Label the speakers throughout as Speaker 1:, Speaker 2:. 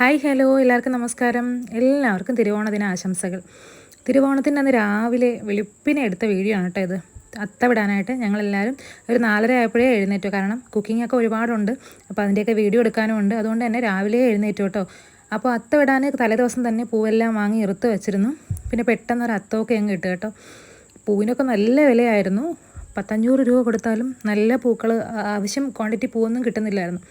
Speaker 1: Hi hello എല്ലാവർക്കും നമസ്കാരം. എല്ലാവർക്കും തിരുവോണദിന ആശംസകൾ. തിരുവോണത്തിന് അന്ന് രാവിലെ വെളുപ്പിനെ എടുത്ത വീഡിയോ ആണ് കേട്ടോ ഇത്. അത്തവിടാനായിട്ട് ഞങ്ങളെല്ലാവരും ഒരു നാലര ആയപ്പോഴേ എഴുന്നേറ്റു. കാരണം കുക്കിംഗ് ഒക്കെ ഒരുപാടുണ്ട്. അപ്പോൾ അതിന്റെയൊക്കെ വീഡിയോ എടുക്കാനും ഉണ്ട്. അതുകൊണ്ട് തന്നെ രാവിലെ എഴുന്നേറ്റു കേട്ടോ. അപ്പോൾ അത്ത തലേദിവസം തന്നെ പൂവെല്ലാം വാങ്ങി ഇറുത്ത് വെച്ചിരുന്നു. പിന്നെ പെട്ടെന്ന് ഒരു അത്തമൊക്കെ അങ്ങ് കിട്ടുക കേട്ടോ. പൂവിനൊക്കെ നല്ല വിലയായിരുന്നു. പത്തഞ്ഞൂറ് രൂപ കൊടുത്താലും നല്ല പൂക്കൾ ആവശ്യം ക്വാണ്ടിറ്റി പൂവൊന്നും കിട്ടുന്നില്ലായിരുന്നു.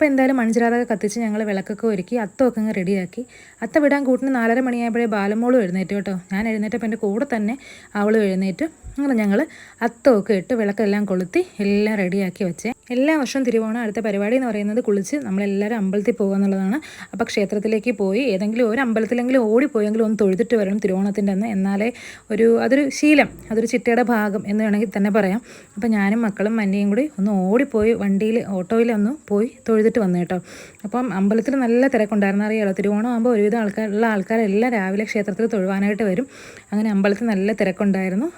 Speaker 1: അപ്പോൾ എന്തായാലും മൺചിരാതൊക്കെ കത്തിച്ച് ഞങ്ങൾ വിളക്കൊക്കെ ഒരുക്കി അത്തമൊക്കെ അങ്ങ് റെഡിയാക്കി. അത്ത വിടാൻ കൂട്ടിന് നാലര മണിയായപ്പോഴേ ബാലമോളും എഴുന്നേറ്റ് കേട്ടോ. ഞാൻ എഴുന്നേറ്റപ്പോൾ എന്റെ കൂടെ തന്നെ അവളും എഴുന്നേറ്റ്. അങ്ങനെ ഞങ്ങൾ അത്തമൊക്കെ ഇട്ട് വിളക്കെല്ലാം കൊളുത്തി എല്ലാം റെഡിയാക്കി വെച്ചേ. എല്ലാ വർഷവും തിരുവോണം അടുത്ത പരിപാടി എന്ന് പറയുന്നത് കുളിച്ച് നമ്മളെല്ലാവരും അമ്പലത്തിൽ പോകുക എന്നുള്ളതാണ്. അപ്പോൾ ക്ഷേത്രത്തിലേക്ക് പോയി ഏതെങ്കിലും ഒരു അമ്പലത്തിലെങ്കിലും ഓടിപ്പോയെങ്കിലും ഒന്ന് തൊഴുതിട്ട് വരണം തിരുവോണത്തിന്റെ അന്ന്. എന്നാലേ ഒരു അതൊരു ശീലം അതൊരു ചിട്ടയുടെ ഭാഗം എന്ന് വേണമെങ്കിൽ തന്നെ പറയാം. അപ്പോൾ ഞാനും മക്കളും മന്നയും കൂടി ഒന്ന് ഓടിപ്പോയി വണ്ടിയിൽ ഓട്ടോയിൽ ഒന്ന് പോയി തൊഴുതിട്ട് വന്നു കേട്ടോ. അപ്പം അമ്പലത്തിൽ നല്ല തിരക്കുണ്ടായിരുന്നു. അറിയാലോ തിരുവോണം ആകുമ്പോൾ ഒരുവിധം ആൾക്കാരുള്ള ആൾക്കാരെല്ലാം രാവിലെ ക്ഷേത്രത്തിൽ തൊഴുവാനായിട്ട് വരും. അങ്ങനെ അമ്പലത്തിൽ നല്ല തിരക്കുണ്ടായിരുന്നു.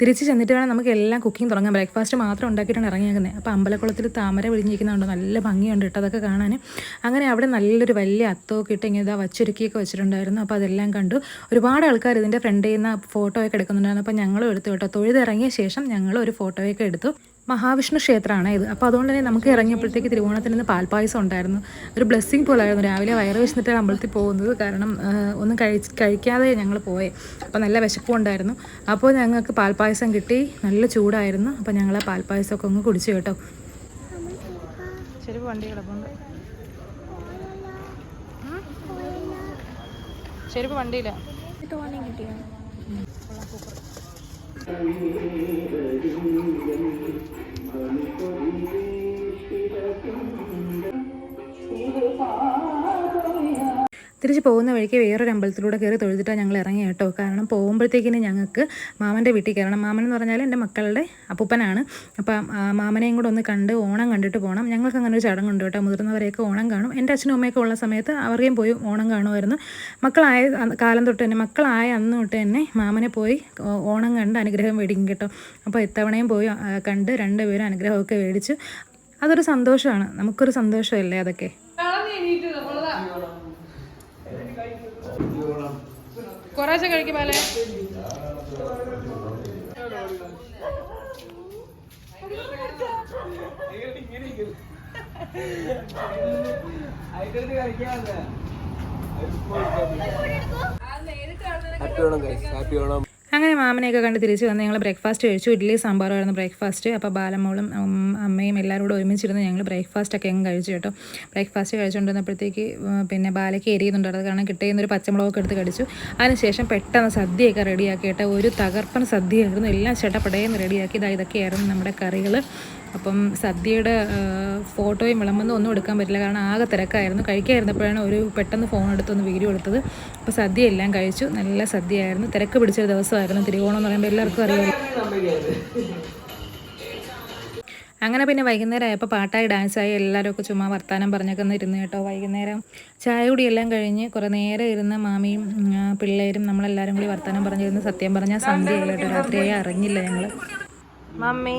Speaker 1: തിരിച്ച് ചെന്നിട്ട് വേണം നമുക്ക് എല്ലാം കുക്കിംഗ് തുടങ്ങാം ബ്രേക്ക്ഫാസ്റ്റ് മാത്രം ഉണ്ടാക്കിയിട്ടാണ് ഇറങ്ങിയേക്കുന്നത്. അപ്പോൾ അമ്പലക്കുളത്തിൽ താമര വിളിഞ്ഞിരിക്കുന്നുണ്ട് നല്ല ഭംഗിയുണ്ട് കേട്ടോ അതൊക്കെ കാണാൻ അങ്ങനെ അവിടെ നല്ലൊരു വലിയ അത്തമൊക്കെ ഇട്ട് ഇങ്ങനെ ഇതാ വച്ചൊരുക്കിയൊക്കെ വെച്ചിട്ടുണ്ടായിരുന്നു. അപ്പോൾ അതെല്ലാം കണ്ടു. ഒരുപാട് ആൾക്കാർ ഇതിന്റെ ഫ്രണ്ടിൽ നിന്ന് ഫോട്ടോയൊക്കെ എടുക്കുന്നുണ്ടായിരുന്നു. അപ്പോൾ ഞങ്ങളും എടുത്തു കേട്ടോ. തൊഴുതിറങ്ങിയ ശേഷം ഞങ്ങൾ ഒരു ഫോട്ടോയൊക്കെ എടുത്തു. മഹാവിഷ്ണു ക്ഷേത്രമാണ് ഇത്. അപ്പോൾ അതുകൊണ്ട് തന്നെ നമുക്ക് ഇറങ്ങിയപ്പോഴത്തേക്ക് തിരുവോണത്തിന് നിന്ന് പാൽപ്പായസം ഉണ്ടായിരുന്നു. ഒരു ബ്ലെസ്സിങ് പോലായിരുന്നു. രാവിലെ വയറ് വെച്ചിട്ടാണ് അമ്പലത്തിൽ പോകുന്നത്. കാരണം ഒന്നും കഴിച്ച് കഴിക്കാതെ ഞങ്ങൾ പോയേ. അപ്പോൾ നല്ല വിശപ്പും ഉണ്ടായിരുന്നു. അപ്പോൾ ഞങ്ങൾക്ക് പാൽപ്പായസം കിട്ടി. നല്ല ചൂടായിരുന്നു. അപ്പോൾ ഞങ്ങൾ ആ പാൽപ്പായസമൊക്കെ ഒന്ന് കുടിച്ചു കേട്ടോ. ശരി വണ്ടി കിടപ്പുണ്ട് ചെരുപ്പ് വണ്ടിയില്ല Altyazı M.K. തിരിച്ച് പോകുന്ന വഴിക്ക് വേറൊരു അമ്പലത്തിലൂടെ കയറി തൊഴുതിട്ടാണ് ഞങ്ങൾ ഇറങ്ങി കേട്ടോ. കാരണം പോകുമ്പോഴത്തേക്കിന് ഞങ്ങൾക്ക് മാമന്റെ വീട്ടിൽ കയറണം. മാമൻ എന്ന് പറഞ്ഞാൽ എന്റെ മക്കളുടെ അപ്പൂപ്പനാണ്. അപ്പം മാമനെയും കൂടെ ഒന്ന് കണ്ട് ഓണം കണ്ടിട്ട് പോകണം ഞങ്ങൾക്ക് അങ്ങനെ ഒരു ചടങ്ങുണ്ട് കേട്ടോ. മുതിർന്നവരെയൊക്കെ ഓണം കാണും. എന്റെ അച്ഛനും അമ്മയൊക്കെ ഉള്ള സമയത്ത് അവരെയും പോയി ഓണം കാണുമായിരുന്നു. മക്കളായ കാലം തൊട്ട് തന്നെ മക്കളായ അന്ന് തൊട്ട് തന്നെ മാമനെ പോയി ഓണം കണ്ട് അനുഗ്രഹം മേടിക്കും കേട്ടോ. അപ്പോൾ ഇത്തവണയും പോയി കണ്ട് രണ്ടുപേരും അനുഗ്രഹമൊക്കെ മേടിച്ചു അതൊരു സന്തോഷമാണ്. നമുക്കൊരു സന്തോഷമല്ലേ അതൊക്കെ? കുറേശ്ശെ കഴിക്കും
Speaker 2: ഹാപ്പി ഓണം ഹാപ്പി ഓണം
Speaker 1: അങ്ങനെ മാമനെയൊക്കെ കണ്ട് തിരിച്ച് വന്ന് ഞങ്ങൾ ബ്രേക്ക്ഫാസ്റ്റ് കഴിച്ചു. ഇഡ്ഡലി സാമ്പാറുമായിരുന്നു ബ്രേക്ക്ഫാസ്റ്റ് അപ്പോൾ ബാലമോളും അമ്മയും എല്ലാവരും കൂടെ ഒരുമിച്ചിരുന്ന് ഞങ്ങൾ ബ്രേക്ക്ഫാസ്റ്റ് ഒക്കെ അങ്ങ് കഴിച്ചു കേട്ടോ. ബ്രേക്ക്ഫാസ്റ്റ് കഴിച്ചുകൊണ്ടിരുന്നപ്പോഴത്തേക്ക് പിന്നെ ബാലയ്ക്ക് എരിയുന്നുണ്ടായിരുന്നു കാരണം കിട്ടിയെന്നൊരു പച്ചമുളകൊക്കെ എടുത്ത് കടിച്ചു. അതിനുശേഷം പെട്ടെന്ന് സദ്യയൊക്കെ റെഡിയാക്കിയിട്ട് ഒരു തകർപ്പൻ സദ്യയായിരുന്നു. എല്ലാം ചട്ടപ്പടയെന്ന് റെഡിയാക്കി ഇതാ ഇതൊക്കെയായിരുന്നു നമ്മുടെ കറികൾ അപ്പം സദ്യയുടെ ഫോട്ടോയും വിളമ്പൊന്നും ഒന്നും എടുക്കാൻ പറ്റില്ല. കാരണം ആകെ തിരക്കായിരുന്നു. കഴിക്കായിരുന്നപ്പോഴാണ് ഒരു പെട്ടെന്ന് ഫോൺ എടുത്തൊന്ന് വീഡിയോ എടുത്തത്. അപ്പോൾ സദ്യ എല്ലാം കഴിച്ചു. നല്ല സദ്യയായിരുന്നു. തിരക്ക് പിടിച്ചൊരു ദിവസമായിരുന്നു തിരുവോണം എന്ന് പറയുമ്പോൾ എല്ലാവർക്കും അറിയാം. അങ്ങനെ പിന്നെ വൈകുന്നേരം ആയപ്പോൾ പാട്ടായി ഡാൻസായി. എല്ലാവരും ഒക്കെ ചുമ്മാ വർത്താനം പറഞ്ഞൊക്കെ ഇരുന്ന് കേട്ടോ. വൈകുന്നേരം ചായ കുടിയെല്ലാം കഴിഞ്ഞ് കുറേ നേരം ഇരുന്ന് മാമിയും പിള്ളേരും നമ്മളെല്ലാവരും കൂടി വർത്താനം പറഞ്ഞിരുന്ന് സത്യം പറഞ്ഞാൽ സന്ധ്യയായി കേട്ടോ. രാത്രിയായി അറിഞ്ഞില്ല ഞങ്ങൾ മമ്മി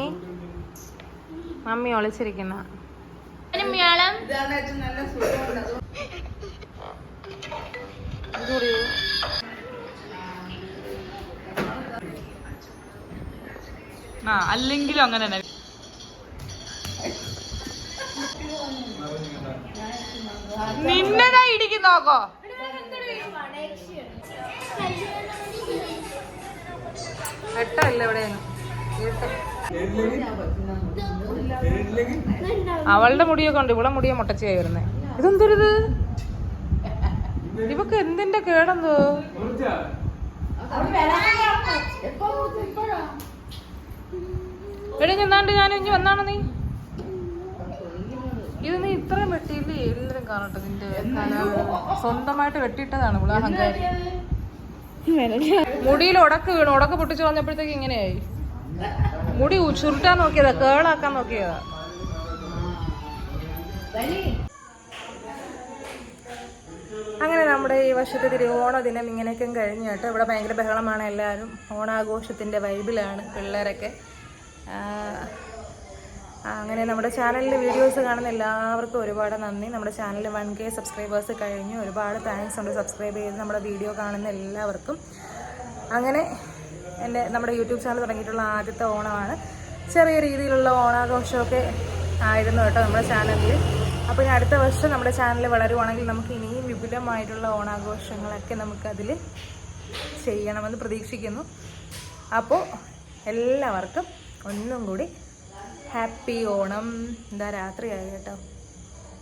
Speaker 1: മമ്മി ഒളിച്ചിരിക്കുന്ന. ആ അല്ലെങ്കിലും അങ്ങനെ തന്നെ. നിന്നതാ ഇടിക്കും നോക്കോ? എട്ടല്ലേ ഇവിടെ അവളുടെ മുടിയൊക്കെ ഉണ്ട് ഇവിടെ മുടിയെ മുട്ടച്ചയായി വരുന്നേ ഇതെന്തൊരിത്? ഇവക്ക് എന്തിന്റെ കേടെന്തോ? എടി ചെന്നാണ്ട് ഞാൻ ഇനി വന്നാണ് നീ? ഇത് നീ ഇത്രയും വെട്ടിയില്ലേ? എല്ലാരും കാണട്ടെ നിന്റെ സ്വന്തമായിട്ട് വെട്ടിയിട്ടതാണ് ഇവിടെ അഹങ്കാരി മുടിയിൽ ഉടക്ക് വീണു. ഉടക്ക് പൊട്ടിച്ചു കളഞ്ഞപ്പോഴത്തേക്ക് ഇങ്ങനെയായി. മുടി ചുരുട്ടാൻ നോക്കിയതാ കേളാക്കാൻ നോക്കിയതാ. അങ്ങനെ നമ്മുടെ ഈ വർഷത്തെ തിരുവോണ ദിനം ഇങ്ങനെയൊക്കെ കഴിഞ്ഞിട്ട് ഇവിടെ ഭയങ്കര ബഹളമാണ് എല്ലാവരും. ഓണാഘോഷത്തിന്റെ വൈബിലാണ് പിള്ളേരൊക്കെ. അങ്ങനെ നമ്മുടെ ചാനലിൽ വീഡിയോസ് കാണുന്ന എല്ലാവർക്കും ഒരുപാട് നന്ദി. നമ്മുടെ ചാനൽ വൺ കെ സബ്സ്ക്രൈബേഴ്സ് കഴിഞ്ഞു. ഒരുപാട് താങ്ക്സ് ഉണ്ട് സബ്സ്ക്രൈബ് ചെയ്ത് നമ്മുടെ വീഡിയോ കാണുന്ന എല്ലാവർക്കും. അങ്ങനെ എന്റെ നമ്മുടെ യൂട്യൂബ് ചാനൽ തുടങ്ങിയിട്ടുള്ള ആദ്യത്തെ ഓണമാണ്. ചെറിയ രീതിയിലുള്ള ഓണാഘോഷമൊക്കെ ആയിരുന്നു കേട്ടോ നമ്മുടെ ചാനലിൽ അപ്പോൾ ഇനി അടുത്ത വർഷം നമ്മുടെ ചാനൽ വളരുവാണെങ്കിൽ നമുക്ക് ഇനിയും വിപുലമായിട്ടുള്ള ഓണാഘോഷങ്ങളൊക്കെ നമുക്കതിൽ ചെയ്യണമെന്ന് പ്രതീക്ഷിക്കുന്നു. അപ്പോൾ എല്ലാവർക്കും ഒന്നും കൂടി ഹാപ്പി ഓണം. എന്താ രാത്രിയായി കേട്ടോ.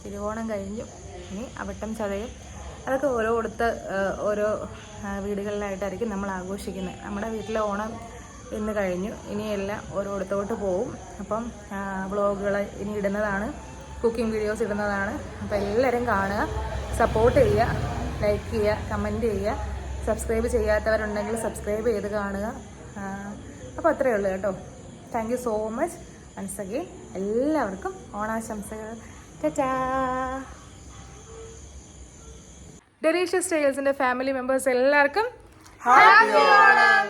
Speaker 1: തിരുവോണം കഴിഞ്ഞു. ഇനി അവട്ടം ചതയും. അതൊക്കെ ഓരോ കൊടുത്ത് ഓരോ വീടുകളിലായിട്ടായിരിക്കും നമ്മൾ ആഘോഷിക്കുന്നത് നമ്മുടെ വീട്ടിലെ ഓണം ഇന്ന് കഴിഞ്ഞു. ഇനിയെല്ലാം ഓരോടത്തോട്ട് പോവും. അപ്പം വ്ളോഗുകൾ ഇനി ഇടുന്നതാണ്. കുക്കിംഗ് വീഡിയോസ് ഇടുന്നതാണ്. അപ്പോൾ എല്ലാവരും കാണുക. സപ്പോർട്ട് ചെയ്യുക. ലൈക്ക് ചെയ്യുക. കമന്റ് ചെയ്യുക. സബ്സ്ക്രൈബ് ചെയ്യാത്തവരുണ്ടെങ്കിൽ സബ്സ്ക്രൈബ് ചെയ്ത് കാണുക. അപ്പോൾ അത്രയേ ഉള്ളൂ കേട്ടോ. താങ്ക് സോ മച്ച് വൺസ് എല്ലാവർക്കും ഓണാശംസകൾ. ടാറ്റാ ഡെലീഷ്യസ് സ്റ്റൈൽസിന്റെ ഫാമിലി മെമ്പേഴ്സ് എല്ലാവർക്കും ഹാപ്പി ഓണം